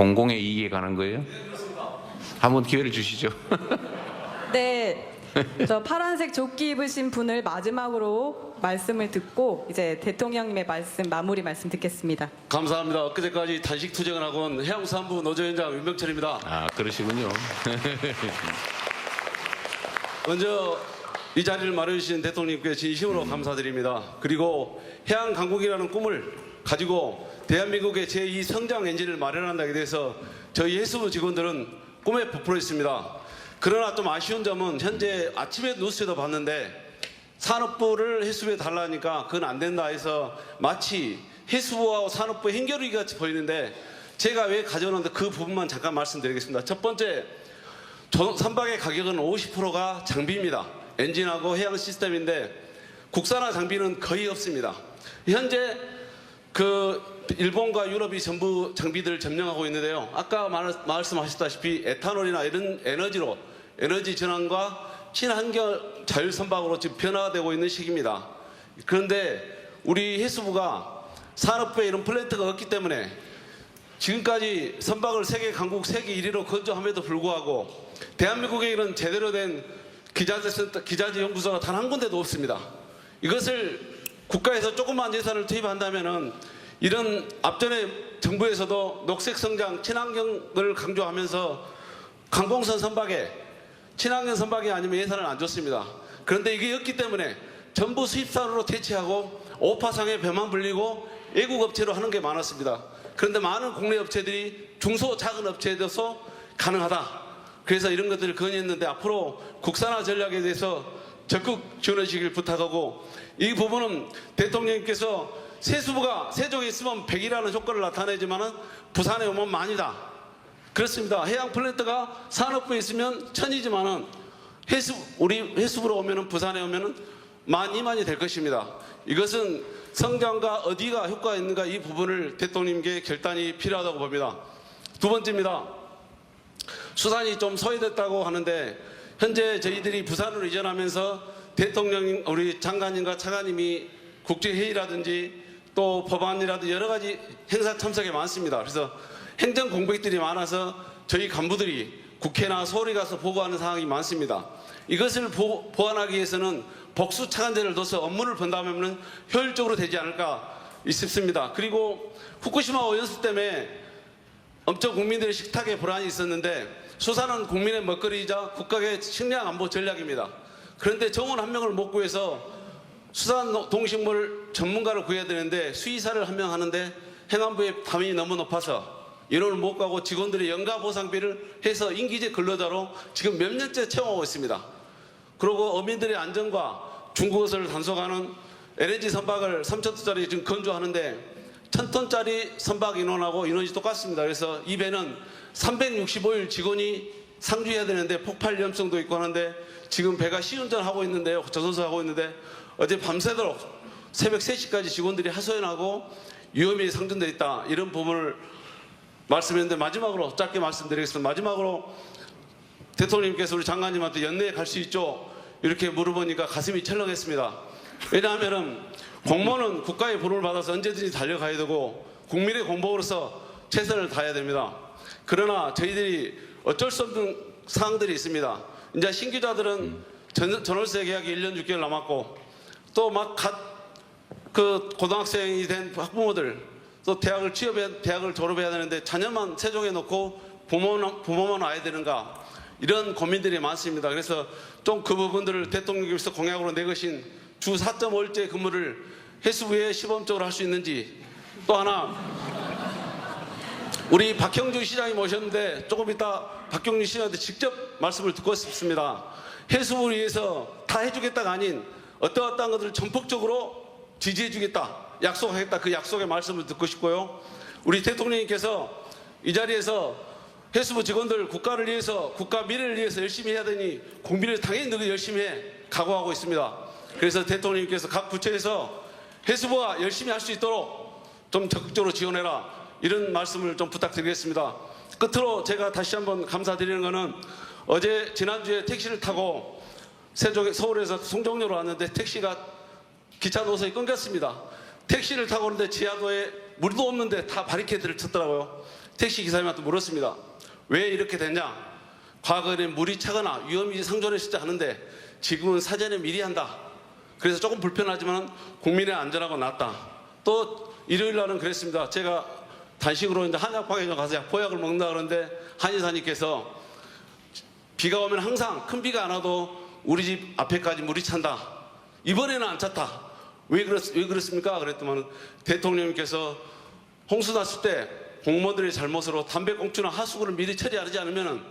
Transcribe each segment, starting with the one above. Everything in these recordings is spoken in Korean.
공공의 이익에 가는 거예요? 한번 기회를 주시죠. 네. 저 파란색 조끼 입으신 분을 마지막으로 말씀을 듣고 이제 대통령님의 말씀 마무리 말씀 듣겠습니다. 감사합니다. 엊그제까지 단식 투쟁을 하고 온 해양수산부 노조위원장 윤병철입니다. 아 그러시군요. 먼저 이 자리를 마련해주신 대통령님께 진심으로 감사드립니다. 그리고 해양 강국이라는 꿈을 가지고 대한민국의 제2 성장 엔진을 마련한다에 대해서 저희 해수부 직원들은 꿈에 부풀어 있습니다. 그러나 좀 아쉬운 점은 현재 아침에 뉴스에도 봤는데 산업부를 해수부에 달라니까 그건 안 된다 해서 마치 해수부와 산업부 행결이 같이 보이는데 제가 왜 가져오는데 그 부분만 잠깐 말씀드리겠습니다. 첫 번째 전- 선박의 가격은 50%가 장비입니다. 엔진하고 해양 시스템인데 국산화 장비는 거의 없습니다. 현재 그 일본과 유럽이 전부 장비들을 점령하고 있는데요. 아까 말, 말씀하셨다시피 에탄올이나 이런 에너지로 에너지 전환과 친환경 자율 선박으로 지금 변화가 되고 있는 시기입니다. 그런데 우리 해수부가 산업부에 이런 플랜트가 없기 때문에 지금까지 선박을 세계 강국 세계 1위로 건조함에도 불구하고 대한민국에 이런 제대로 된 기자재 기자재 연구소가 단 한 군데도 없습니다. 이것을 국가에서 조그만 예산을 투입한다면은 이런 앞전에 정부에서도 녹색 성장, 친환경을 강조하면서 강공선 선박에 친환경 선박이 아니면 예산을 안 줬습니다. 그런데 이게 없기 때문에 전부 수입산으로 대체하고 오파상에 배만 불리고 외국 업체로 하는 게 많았습니다. 그런데 많은 국내 업체들이 중소 작은 업체에서 가능하다. 그래서 이런 것들을 건의했는데 앞으로 국산화 전략에 대해서 적극 지원해 주시길 부탁하고 이 부분은 대통령님께서 세수부가 세종에 있으면 100이라는 효과를 나타내지만은 부산에 오면 만이다. 그렇습니다. 해양 플랜트가 산업부에 있으면 천이지만은 해수 우리 해수부로 오면은 부산에 오면은 만 이만이 될 것입니다. 이것은 성장과 어디가 효과가 있는가 이 부분을 대통령님께 결단이 필요하다고 봅니다. 두 번째입니다. 수산이 좀 소외됐다고 하는데 현재 저희들이 부산으로 이전하면서 대통령 우리 장관님과 차관님이 국제회의라든지 또 법안이라든지 여러 가지 행사 참석이 많습니다. 그래서 행정 공백들이 많아서 저희 간부들이 국회나 서울에 가서 보고하는 상황이 많습니다. 이것을 보, 보완하기 위해서는 복수 차관제를 둬서 업무를 분담하면 효율적으로 되지 않을까 싶습니다. 그리고 후쿠시마 오염수 때문에 엄청 국민들의 식탁에 불안이 있었는데 수산은 국민의 먹거리이자 국가의 식량 안보 전략입니다. 그런데 정원 한 명을 못 구해서 수산 동식물 전문가를 구해야 되는데 수의사를 한 명 하는데 행안부의 담이 너무 높아서 인원을 못 가고 직원들이 연가 보상비를 해서 인기제 근로자로 지금 몇 년째 채용하고 있습니다. 그리고 어민들의 안전과 중국어를 단속하는 LNG 선박을 3천톤짜리 지금 건조하는데 1000톤짜리 선박 인원하고 인원이 똑같습니다. 그래서 이 배는 365일 직원이 상주해야 되는데 폭발 위험성도 있고 하는데 지금 배가 시운전 하고 있는데요. 저선수하고 있는데 어제 밤새도록 새벽 3시까지 직원들이 하소연하고 위험이 상존돼 있다. 이런 부분을 말씀했는데 마지막으로 짧게 말씀드리겠습니다. 마지막으로 대통령님께서 우리 장관님한테 연내에 갈 수 있죠? 이렇게 물어보니까 가슴이 철렁했습니다. 왜냐하면은 공무원은 국가의 부름을 받아서 언제든지 달려가야 되고 국민의 공복으로서 최선을 다해야 됩니다. 그러나 저희들이 어쩔 수 없는 사항들이 있습니다. 이제 신규자들은 전, 전월세 계약이 1년 6개월 남았고 또 막 갓 그 고등학생이 된 학부모들 또 대학을 취업해 대학을 졸업해야 되는데 자녀만 세종에 놓고 부모만 부모만 와야 되는가 이런 고민들이 많습니다. 그래서 좀 그 부분들을 대통령께서 공약으로 내것인 주 4.5일제 근무를 해수부에 시범적으로 할 수 있는지 또 하나 우리 박형준 시장이 모셨는데 조금 이따 박형준 시장한테 직접 말씀을 듣고 싶습니다. 해수부를 위해서 다 해주겠다가 아닌 어떠어떠한 것들을 전폭적으로 지지해 주겠다, 약속하겠다 그 약속의 말씀을 듣고 싶고요. 우리 대통령님께서 이 자리에서 해수부 직원들 국가를 위해서 국가 미래를 위해서 열심히 해야 되니 국민을 당연히 늘 열심히 해 각오하고 있습니다. 그래서 대통령님께서 각 부처에서 해수부가 열심히 할 수 있도록 좀 적극적으로 지원해라 이런 말씀을 좀 부탁드리겠습니다. 끝으로 제가 다시 한번 감사드리는 것은 어제 지난주에 택시를 타고 세종에 서울에서 송정로로 왔는데 택시가 기차 노선이 끊겼습니다. 택시를 타고 오는데 지하도에 물도 없는데 다 바리케이드를 쳤더라고요. 택시 기사님한테 물었습니다. 왜 이렇게 됐냐? 과거에는 물이 차거나 위험이 상존했지 않은데 지금은 사전에 미리 한다. 그래서 조금 불편하지만 국민의 안전하고 낫다. 또 일요일 날은 그랬습니다. 제가 단식으로 이제 한약방에 가서 약 보약을 먹는다 그러는데 한의사님께서 비가 오면 항상 큰 비가 안 와도 우리 집 앞에까지 물이 찬다. 이번에는 안 찼다. 왜, 그렇, 왜 그렇습니까? 그랬더만 대통령님께서 홍수 났을 때 공무원들의 잘못으로 담배꽁초나 하수구를 미리 처리하지 않으면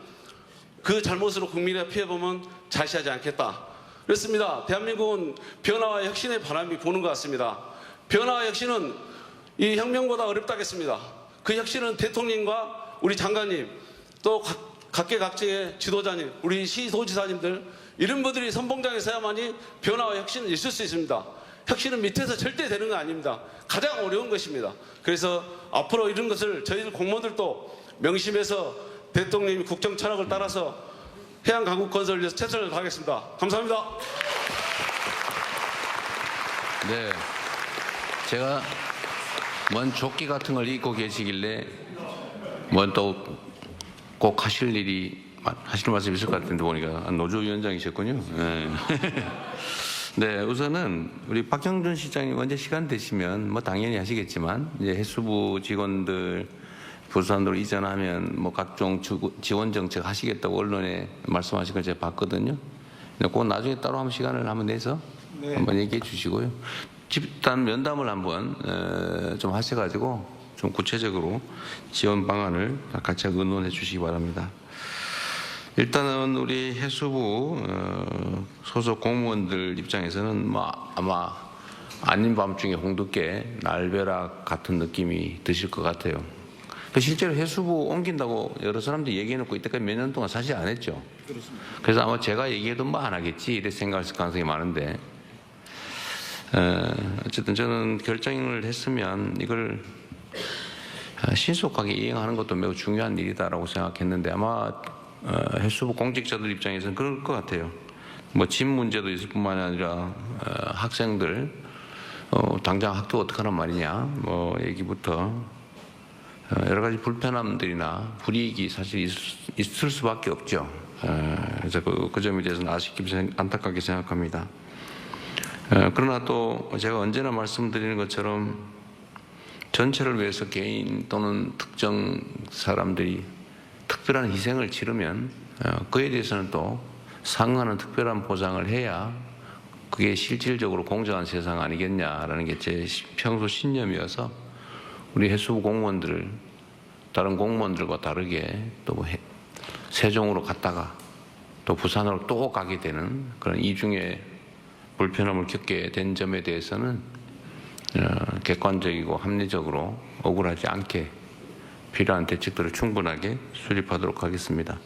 그 잘못으로 국민의 피해보면 자시하지 않겠다. 그렇습니다. 대한민국은 변화와 혁신의 바람이 부는 것 같습니다. 변화와 혁신은 이 혁명보다 어렵다겠습니다. 그 혁신은 대통령과 우리 장관님 또 각, 각계각층의 지도자님, 우리 시도지사님들 이런 분들이 선봉장에 서야만이 변화와 혁신은 있을 수 있습니다. 혁신은 밑에서 절대 되는 거 아닙니다. 가장 어려운 것입니다. 그래서 앞으로 이런 것을 저희들 공무원들도 명심해서 대통령님 국정 철학을 따라서 해양 강국 건설을 위해서 최선을 다하겠습니다. 감사합니다. 네. 제가 뭔 조끼 같은 걸 입고 계시길래 뭔 또 꼭 하실 일이 하실 말씀 있을 것 같은데 보니까 노조위원장이셨군요. 네. 네, 우선은 우리 박형준 시장님 언제 시간 되시면 뭐 당연히 하시겠지만 이제 해수부 직원들 부산으로 이전하면 뭐 각종 주- 지원 정책 하시겠다고 언론에 말씀하신 걸 제가 봤거든요. 그건 나중에 따로 한번 시간을 한번 내서 한번 얘기해 주시고요. 집단 면담을 한번 어, 좀 하셔가지고 좀 구체적으로 지원 방안을 같이 의논해 주시기 바랍니다. 일단은 우리 해수부 어, 소속 공무원들 입장에서는 뭐 아마 아닌 밤중에 홍두깨 날벼락 같은 느낌이 드실 것 같아요. 그 실제로 해수부 옮긴다고 여러 사람들이 얘기해놓고 이때까지 몇 년 동안 사실 안 했죠. 그래서 아마 제가 얘기해도 뭐 안 하겠지 이렇게 생각할 가능성이 많은데 어, 어쨌든 저는 결정을 했으면 이걸 어, 신속하게 이행하는 것도 매우 중요한 일이다라고 생각했는데 아마 어, 해수부 공직자들 입장에서는 그럴 것 같아요. 뭐 집 문제도 있을 뿐만 아니라 어, 학생들 어, 당장 학교 어떡하란 말이냐 뭐 얘기부터 어, 여러 가지 불편함들이나 불이익이 사실 있, 있을 수밖에 없죠. 어, 그래서 그, 그 점에 대해서는 아쉽게 생- 안타깝게 생각합니다. 어, 그러나 또 제가 언제나 말씀드리는 것처럼 전체를 위해서 개인 또는 특정 사람들이 특별한 희생을 치르면 어, 그에 대해서는 또 상응하는 특별한 보상을 해야 그게 실질적으로 공정한 세상 아니겠냐라는 게 제 평소 신념이어서 우리 해수부 공무원들을 다른 공무원들과 다르게 해- 세종으로 갔다가 또 부산으로 또 가게 되는 그런 이중의 불편함을 겪게 된 점에 대해서는 어, 객관적이고 합리적으로 억울하지 않게 필요한 대책들을 충분하게 수립하도록 하겠습니다.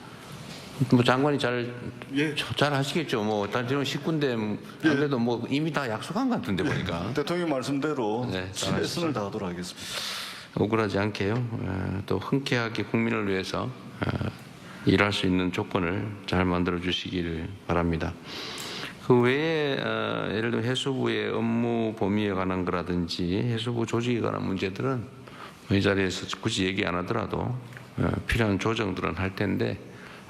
뭐 장관이 잘, 예. 잘 하시겠죠. 뭐, 단 지금 19인데, 그래도 뭐 이미 다 약속한 것 같은데 보니까. 대통령 말씀대로 네, 최선을 다하도록 하겠습니다. 억울하지 않게요. 어, 또 흔쾌하게 국민을 위해서 어, 일할 수 있는 조건을 잘 만들어 주시기를 바랍니다. 그 외에 어, 예를 들어 해수부의 업무 범위에 관한 거라든지 해수부 조직에 관한 문제들은 이 자리에서 굳이 얘기 안 하더라도 어, 필요한 조정들은 할 텐데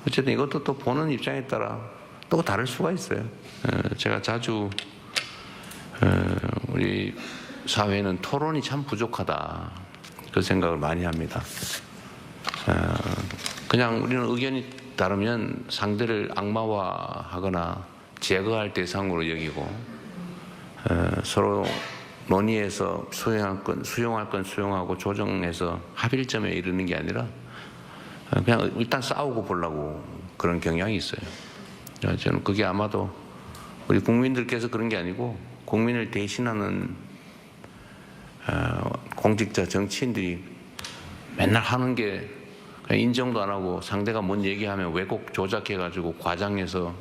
어쨌든 이것도 또 보는 입장에 따라 또 다를 수가 있어요. 어, 제가 자주 어, 우리 사회는 토론이 참 부족하다. 그 생각을 많이 합니다. 어, 그냥 우리는 의견이 다르면 상대를 악마화하거나 제거할 대상으로 여기고 어, 서로 논의해서 수용할 건 수용할 건 수용하고 조정해서 합의점에 이르는 게 아니라 어, 그냥 일단 싸우고 보려고 그런 경향이 있어요. 어, 저는 그게 아마도 우리 국민들께서 그런 게 아니고 국민을 대신하는 어, 공직자 정치인들이 맨날 하는 게 인정도 안 하고 상대가 뭔 얘기하면 왜곡 조작해가지고 과장해서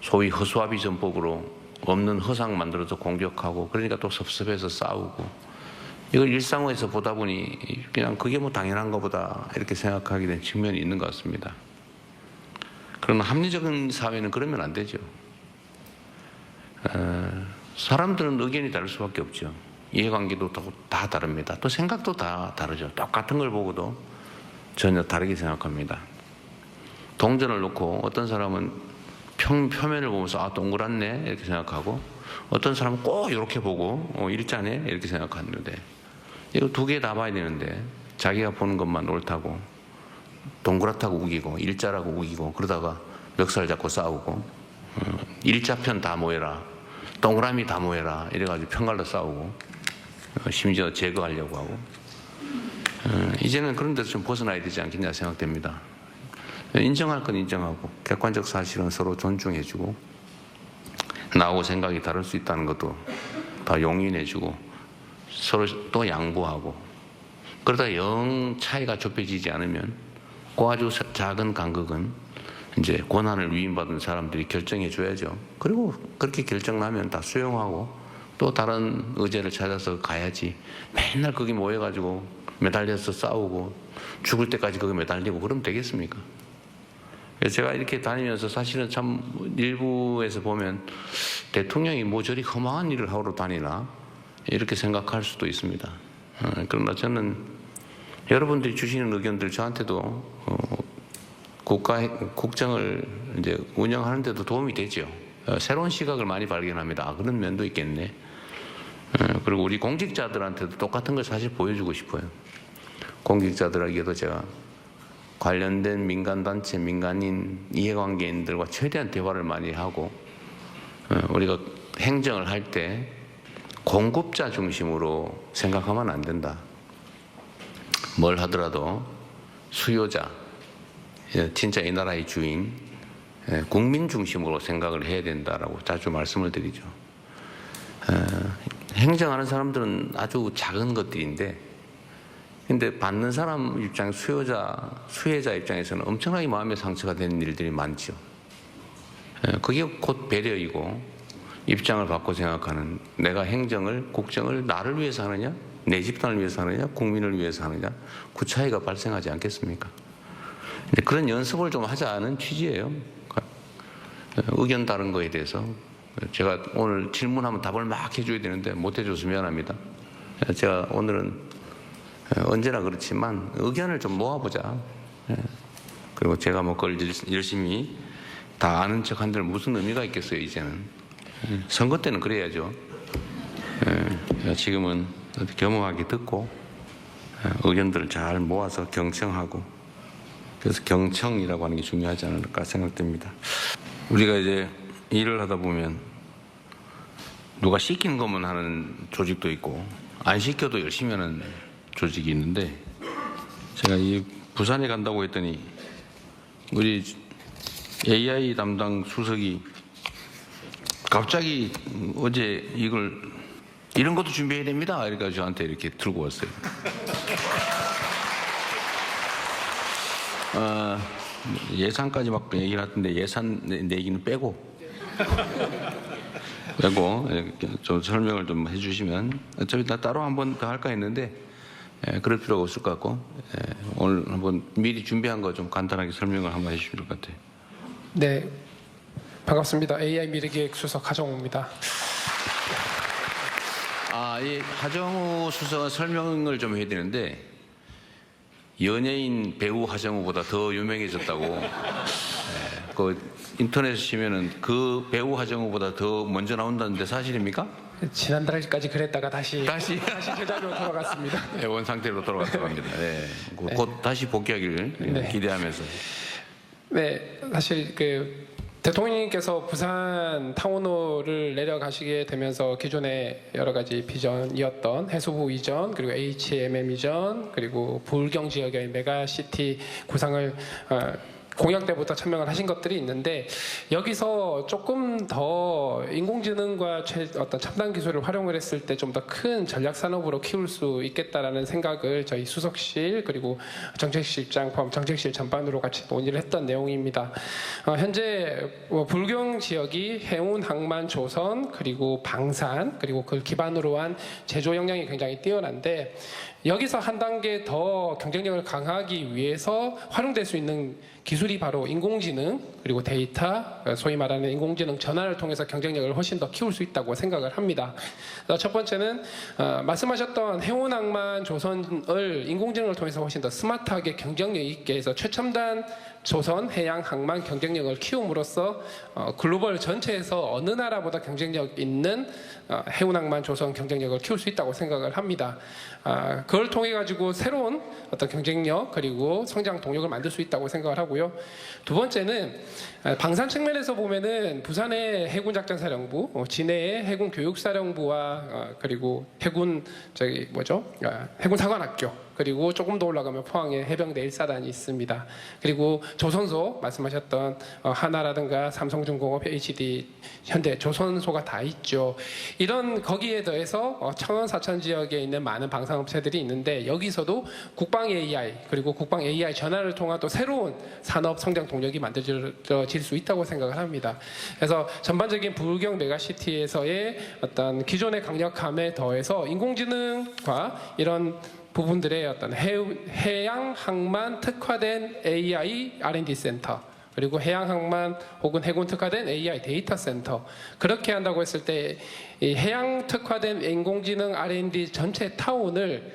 소위 허수아비 전법으로 없는 허상 만들어서 공격하고 그러니까 또 섭섭해서 싸우고 이걸 일상에서 보다 보니 그냥 그게 뭐 당연한 것보다 이렇게 생각하게 된 측면이 있는 것 같습니다. 그러나 합리적인 사회는 그러면 안 되죠. 어, 사람들은 의견이 다를 수밖에 없죠. 이해관계도 다- 다 다릅니다. 또 생각도 다 다르죠. 똑같은 걸 보고도 전혀 다르게 생각합니다. 동전을 놓고 어떤 사람은 평, 표면을 보면서 아 동그랗네 이렇게 생각하고 어떤 사람은 꼭 이렇게 보고 어, 일자네 이렇게 생각하는데 이거 두 개 다 봐야 되는데 자기가 보는 것만 옳다고 동그랗다고 우기고 일자라고 우기고 그러다가 멱살 잡고 싸우고 어, 일자편 다 모여라 동그라미 다 모여라 이래가지고 편갈로 싸우고 어, 심지어 제거하려고 하고 어, 이제는 그런 데서 좀 벗어나야 되지 않겠냐 생각됩니다. 인정할 건 인정하고 객관적 사실은 서로 존중해주고 나하고 생각이 다를 수 있다는 것도 다 용인해주고 서로 또 양보하고 그러다 영 차이가 좁혀지지 않으면 그 아주 사- 작은 간극은 이제 권한을 위임받은 사람들이 결정해 줘야죠. 그리고 그렇게 결정나면 다 수용하고 또 다른 의제를 찾아서 가야지 맨날 거기 모여가지고 매달려서 싸우고 죽을 때까지 거기 매달리고 그러면 되겠습니까? 제가 이렇게 다니면서 사실은 참 일부에서 보면 대통령이 뭐 저리 허망한 일을 하러 다니나 이렇게 생각할 수도 있습니다. 어, 그러나 저는 여러분들이 주시는 의견들 저한테도 어, 국가 행- 국정을 이제 운영하는데도 도움이 되죠. 어, 새로운 시각을 많이 발견합니다. 아, 그런 면도 있겠네. 어, 그리고 우리 공직자들한테도 똑같은 걸 사실 보여주고 싶어요. 공직자들에게도 제가 관련된 민간단체, 민간인, 이해관계인들과 최대한 대화를 많이 하고 어, 우리가 행정을 할 때 공급자 중심으로 생각하면 안 된다. 뭘 하더라도 수요자, 예, 진짜 이 나라의 주인, 예, 국민 중심으로 생각을 해야 된다라고 자주 말씀을 드리죠. 어, 행정하는 사람들은 아주 작은 것들인데 근데 받는 사람 입장, 수요자, 수혜자 입장에서는 엄청나게 마음의 상처가 되는 일들이 많죠. 예, 그게 곧 배려이고 입장을 바꿔 생각하는 내가 행정을, 국정을 나를 위해서 하느냐, 내 집단을 위해서 하느냐, 국민을 위해서 하느냐, 그 차이가 발생하지 않겠습니까? 그런 연습을 좀 하자는 취지예요. 예, 의견 다른 거에 대해서 제가 오늘 질문하면 답을 막 해줘야 되는데 못 해줘서 미안합니다. 예, 제가 오늘은 예, 언제나 그렇지만 의견을 좀 모아보자. 예. 그리고 제가 뭐 그걸 열- 열심히 다 아는 척 한들 무슨 의미가 있겠어요, 이제는. 예, 선거 때는 그래야죠. 예, 지금은 겸허하게 듣고 예, 의견들을 잘 모아서 경청하고 그래서 경청이라고 하는 게 중요하지 않을까 생각됩니다. 우리가 이제 일을 하다 보면 누가 시키는 것만 하는 조직도 있고 안 시켜도 열심히 하는 조직이 있는데 제가 이 부산에 간다고 했더니 우리 AI 담당 수석이 갑자기 어제 이걸 이런 것도 준비해야 됩니다. 이러니까 저한테 이렇게 들고 왔어요. 어, 예산까지 막 얘기를 하던데 예산 내- 내기는 빼고 빼고 좀 설명을 좀 해주시면 어차피 나 따로 한 번 더 할까 했는데 예, 그럴 필요가 없을 것 같고 예, 오늘 한번 미리 준비한 거 좀 간단하게 설명을 한번 해주실 것 같아요. 네, 반갑습니다. AI 미래기획 수석 하정우입니다. 아, 이 하정우 수석은 설명을 좀 해야 되는데 연예인 배우 하정우보다 더 유명해졌다고. 예, 그 인터넷에 치면은 그 배우 하정우보다 더 먼저 나온다는데 사실입니까? 지난달까지 그랬다가 다시 다시 다시 제자리로 돌아갔습니다. 예, 원 상태로 돌아갔다고 합니다. 예, 곧- 곧 다시 복귀하기를 네. 기대하면서. 네, 사실 그 대통령님께서 부산 타운홀을 내려가시게 되면서 기존의 여러 가지 비전이었던 해수부 이전 그리고 HMM 이전 그리고 불경 지역의 메가시티 구상을 어, 공약 때부터 천명을 하신 것들이 있는데 여기서 조금 더 인공지능과 최, 어떤 첨단 기술을 활용을 했을 때 좀 더 큰 전략 산업으로 키울 수 있겠다라는 생각을 저희 수석실 그리고 정책실장 포함 정책실 전반으로 같이 논의를 했던 내용입니다. 어, 현재 뭐 불경 지역이 해운, 항만, 조선 그리고 방산 그리고 그걸 기반으로 한 제조 역량이 굉장히 뛰어난데 여기서 한 단계 더 경쟁력을 강화하기 위해서 활용될 수 있는 기술이 바로 인공지능 그리고 데이터 소위 말하는 인공지능 전환을 통해서 경쟁력을 훨씬 더 키울 수 있다고 생각을 합니다. 첫 번째는 어, 말씀하셨던 해운항만 조선을 인공지능을 통해서 훨씬 더 스마트하게 경쟁력 있게 해서 최첨단 조선 해양 항만 경쟁력을 키움으로써 어, 글로벌 전체에서 어느 나라보다 경쟁력 있는 어, 해운 항만 조선 경쟁력을 키울 수 있다고 생각을 합니다. 아, 그걸 통해 가지고 새로운 어떤 경쟁력 그리고 성장 동력을 만들 수 있다고 생각을 하고요. 두 번째는 아, 방산 측면에서 보면은 부산의 해군 작전 사령부, 어, 진해의 해군 교육 사령부와 어, 그리고 해군 저기 뭐죠? 아, 해군 사관학교 그리고 조금 더 올라가면 포항에 해병대 1사단이 있습니다. 그리고 조선소 말씀하셨던 어, 하나라든가 삼성중공업, HD, 현대 조선소가 다 있죠. 이런 거기에 더해서 어, 청원 사천 지역에 있는 많은 방산업체들이 있는데 여기서도 국방 AI 그리고 국방 AI 전환을 통한 또 새로운 산업 성장 동력이 만들어질 수 있다고 생각을 합니다. 그래서 전반적인 부울경 메가시티에서의 어떤 기존의 강력함에 더해서 인공지능과 이런 부분들의 어떤 해, 해양 항만 특화된 AI R&D 센터 그리고 해양 항만 혹은 해군 특화된 AI 데이터 센터. 그렇게 한다고 했을 때이 해양 특화된 인공지능 R&D 전체 타운을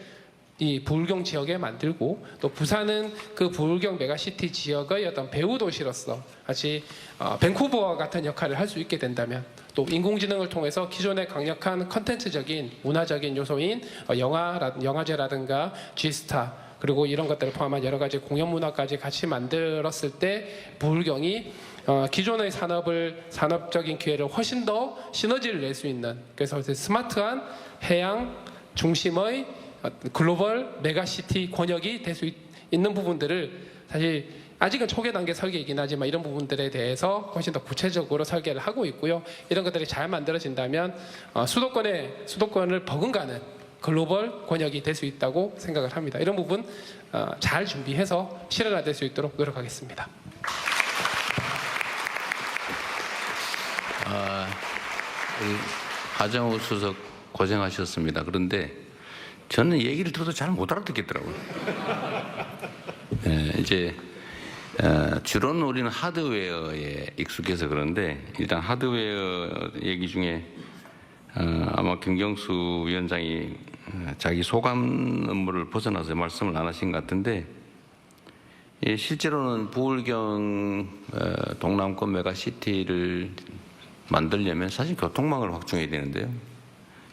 이 부울경 지역에 만들고 또 부산은 그 부울경 메가시티 지역의 어떤 배후 도시로서 같이 어, 밴쿠버와 같은 역할을 할 수 있게 된다면 또 인공지능을 통해서 기존의 강력한 컨텐츠적인 문화적인 요소인 어, 영화 영화제라든가 G스타 그리고 이런 것들을 포함한 여러 가지 공연 문화까지 같이 만들었을 때 부울경이 어, 기존의 산업을 산업적인 기회를 훨씬 더 시너지를 낼 수 있는 그래서 스마트한 해양 중심의 글로벌 메가시티 권역이 될 수 있는 부분들을 사실 아직은 초기 단계 설계이긴 하지만 이런 부분들에 대해서 훨씬 더 구체적으로 설계를 하고 있고요. 이런 것들이 잘 만들어진다면 어, 수도권의 수도권을 버금가는 글로벌 권역이 될 수 있다고 생각을 합니다. 이런 부분 어, 잘 준비해서 실현화될 수 있도록 노력하겠습니다. 우리 하정우 수석 고생하셨습니다. 그런데 저는 얘기를 들어도 잘 못 알아듣겠더라고요. 예, 이제 어, 주로는 우리는 하드웨어에 익숙해서 그런데 일단 하드웨어 얘기 중에 어, 아마 김경수 위원장이 어, 자기 소감 업무를 벗어나서 말씀을 안 하신 것 같은데 예, 실제로는 부울경 어, 동남권 메가시티를 만들려면 사실 교통망을 확충해야 되는데요.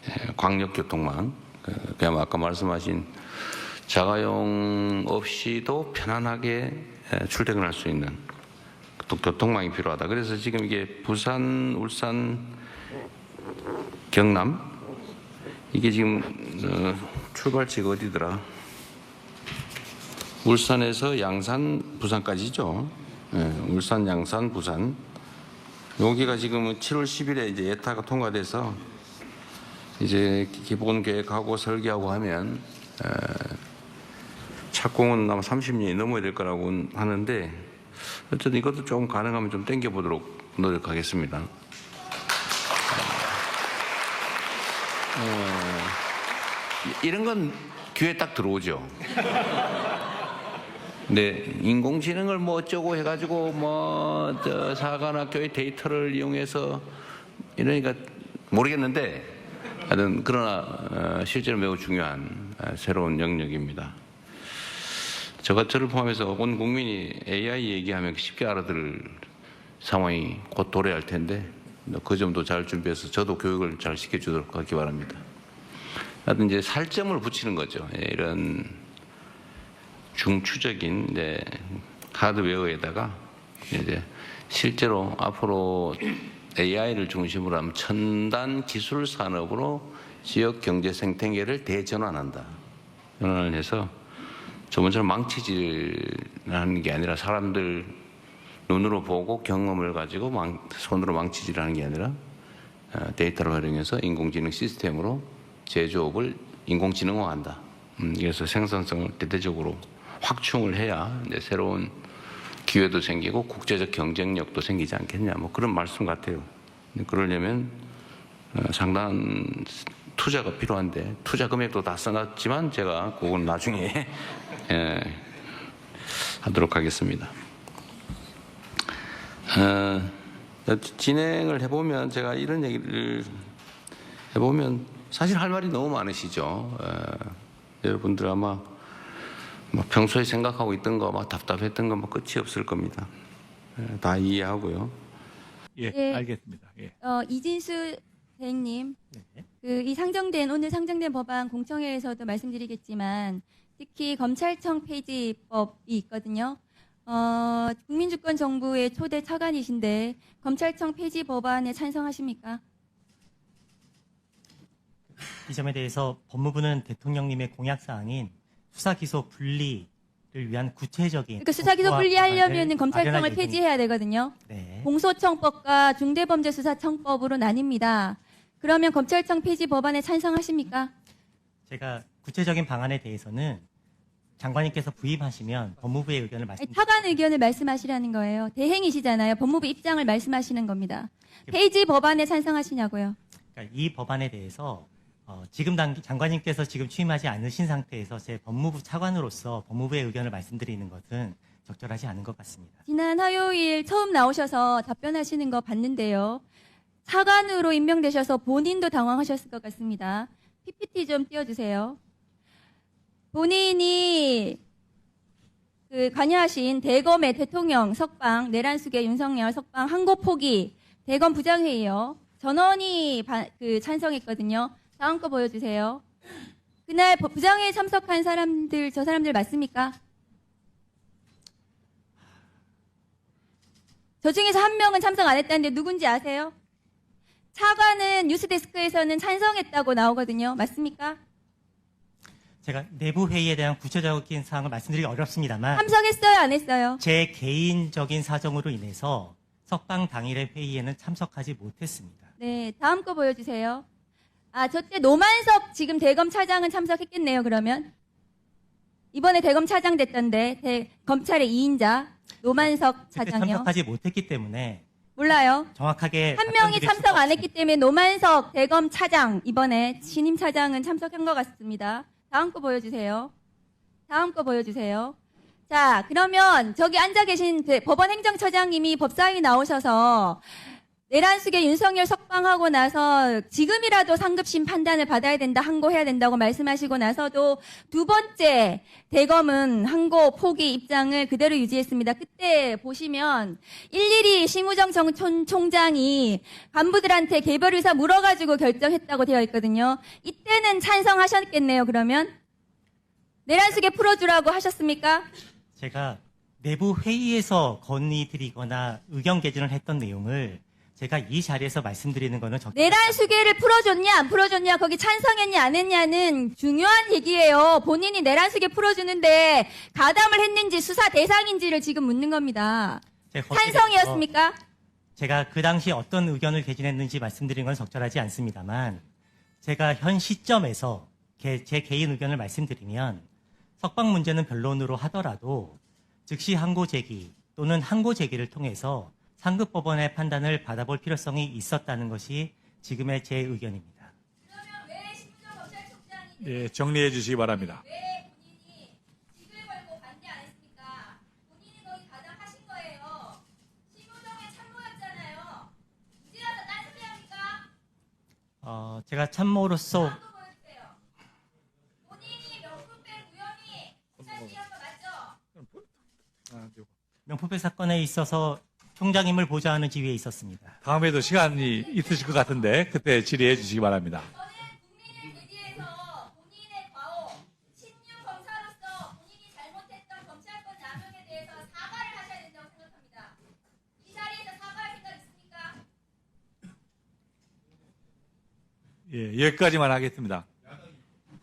예, 광역교통망. 그, 그냥 아까 말씀하신 자가용 없이도 편안하게 예, 출퇴근할 수 있는 또 교통망이 필요하다. 그래서 지금 이게 부산, 울산, 경남 이게 지금 어, 출발지가 어디더라? 울산에서 양산, 부산까지죠. 예, 울산, 양산, 부산. 여기가 지금 7월 10일에 이제 예타가 통과돼서 이제 기본 계획하고 설계하고 하면 에, 착공은 아마 30년이 넘어야 될 거라고 하는데 어쨌든 이것도 좀 가능하면 좀 땡겨 보도록 노력하겠습니다. 어, 이런 건 귀에 딱 들어오죠. 네, 인공지능을 뭐 어쩌고 해가지고 뭐저 사관학교의 데이터를 이용해서 이러니까 모르겠는데 하여튼 그러나 어, 실제로 매우 중요한 어, 새로운 영역입니다. 저가 저를 포함해서 온 국민이 AI 얘기하면 쉽게 알아들을 상황이 곧 도래할 텐데 그 점도 잘 준비해서 저도 교육을 잘 시켜주도록 하기 바랍니다. 하여튼 이제 살점을 붙이는 거죠. 예, 이런 중추적인 이제 하드웨어에다가 이제 실제로 앞으로 AI를 중심으로 하면 첨단 기술 산업으로 지역 경제 생태계를 대전환한다. 전환을 해서 저번처럼 망치질하는 게 아니라 사람들 눈으로 보고 경험을 가지고 망, 손으로 망치질하는 게 아니라 어, 데이터를 활용해서 인공지능 시스템으로 제조업을 인공지능화한다. 음, 그래서 생산성을 대대적으로 확충을 해야 새로운 기회도 생기고 국제적 경쟁력도 생기지 않겠냐. 뭐 그런 말씀 같아요. 그러려면 어, 상당한 투자가 필요한데 투자 금액도 다 써놨지만 제가 그건 나중에 예, 하도록 하겠습니다. 어, 진행을 해보면 제가 이런 얘기를 해보면 사실 할 말이 너무 많으시죠. 어, 여러분들 아마 뭐 평소에 생각하고 있던 거, 막 답답했던 거, 뭐 끝이 없을 겁니다. 예, 다 이해하고요. 예, 예. 알겠습니다. 예. 어, 이진수 대행님, 네. 그이 상정된 오늘 상정된 법안 공청회에서도 말씀드리겠지만 특히 검찰청 폐지법이 있거든요. 어, 국민주권 정부의 초대 차관이신데 검찰청 폐지 법안에 찬성하십니까? 이 점에 대해서 법무부는 대통령님의 공약 사항인 수사 기소 분리를 위한 구체적인 그러니까 수사기소 법과 분리하려면 검찰청을 마련할. 폐지해야 되거든요. 네. 공소청법과 중대범죄수사청법으로 나뉩니다. 그러면 검찰청 폐지 법안에 찬성하십니까? 제가 구체적인 방안에 대해서는 장관님께서 부임하시면 법무부의 의견을 아니, 말씀드리겠습니다. 타관 의견을 말씀하시라는 거예요. 대행이시잖아요. 법무부 입장을 말씀하시는 겁니다. 폐지 법안에 찬성하시냐고요. 그러니까 이 법안에 대해서 어, 지금 당 장관님께서 지금 취임하지 않으신 상태에서 제 법무부 차관으로서 법무부의 의견을 말씀드리는 것은 적절하지 않은 것 같습니다. 지난 화요일 처음 나오셔서 답변하시는 거 봤는데요. 차관으로 임명되셔서 본인도 당황하셨을 것 같습니다. PPT 좀 띄워주세요. 본인이 그 관여하신 대검의 대통령 석방, 내란숙의 윤석열 석방 항고 포기, 대검 부장회의요. 전원이 바- 그 찬성했거든요. 다음 거 보여주세요. 그날 부- 부장회에 참석한 사람들, 저 사람들 맞습니까? 저 중에서 한 명은 참석 안 했다는데 누군지 아세요? 차관은 뉴스데스크에서는 찬성했다고 나오거든요. 맞습니까? 제가 내부 회의에 대한 구체적인 사항을 말씀드리기 어렵습니다만 참석했어요? 안 했어요? 제 개인적인 사정으로 인해서 석방 당일의 회의에는 참석하지 못했습니다. 네, 다음 거 보여주세요. 아, 저때 노만석 지금 대검 차장은 참석했겠네요, 그러면. 이번에 대검 차장 됐던데, 대- 검찰의 2인자, 노만석 차장이요. 참석하지 못했기 때문에 몰라요. 정확하게 한 명이 참석 안 했기 때문에 노만석 대검 차장, 이번에 신임 차장은 참석한 것 같습니다. 다음 거 보여주세요. 다음 거 보여주세요. 자, 그러면 저기 앉아 계신 대- 법원 행정처장님이 법사위 나오셔서 내란숙의 윤석열 석방하고 나서 지금이라도 상급심 판단을 받아야 된다, 항고해야 된다고 말씀하시고 나서도 두 번째 대검은 항고 포기 입장을 그대로 유지했습니다. 그때 보시면 일일이 심우정 정 총- 총장이 간부들한테 개별 의사 물어가지고 결정했다고 되어 있거든요. 이때는 찬성하셨겠네요, 그러면? 내란숙에 풀어주라고 하셨습니까? 제가 내부 회의에서 건의드리거나 의견 개진을 했던 내용을 제가 이 자리에서 말씀드리는 거는 적 내란 수계를 풀어줬냐 안 풀어줬냐 거기 찬성했냐 안 했냐는 중요한 얘기예요. 본인이 내란 수계 풀어주는데 가담을 했는지 수사 대상인지를 지금 묻는 겁니다. 제 거기에 대해서 찬성이었습니까? 제가 그 당시 어떤 의견을 개진했는지 말씀드린 건 적절하지 않습니다만 제가 현 시점에서 개- 제 개인 의견을 말씀드리면 석방 문제는 변론으로 하더라도 즉시 항고 제기 또는 항고 제기를 통해서 상급 법원의 판단을 받아볼 필요성이 있었다는 것이 지금의 제 의견입니다. 예, 정리해 주시기 바랍니다. 왜? 어, 제가 참모로서? 명품백 사건에 있어서 총장님을 보좌하는 지위에 있었습니다. 다음에도 시간이 있으실 것 같은데 그때 질의해 주시기 바랍니다. 저는 국민을 대비해서 본인의 과오, 신유 검사로서 본인이 잘못했던 검찰권 남용에 대해서 사과를 하셔야 된다고 생각합니다. 이 자리에서 사과할 생각 있습니까? 예, 여기까지만 하겠습니다.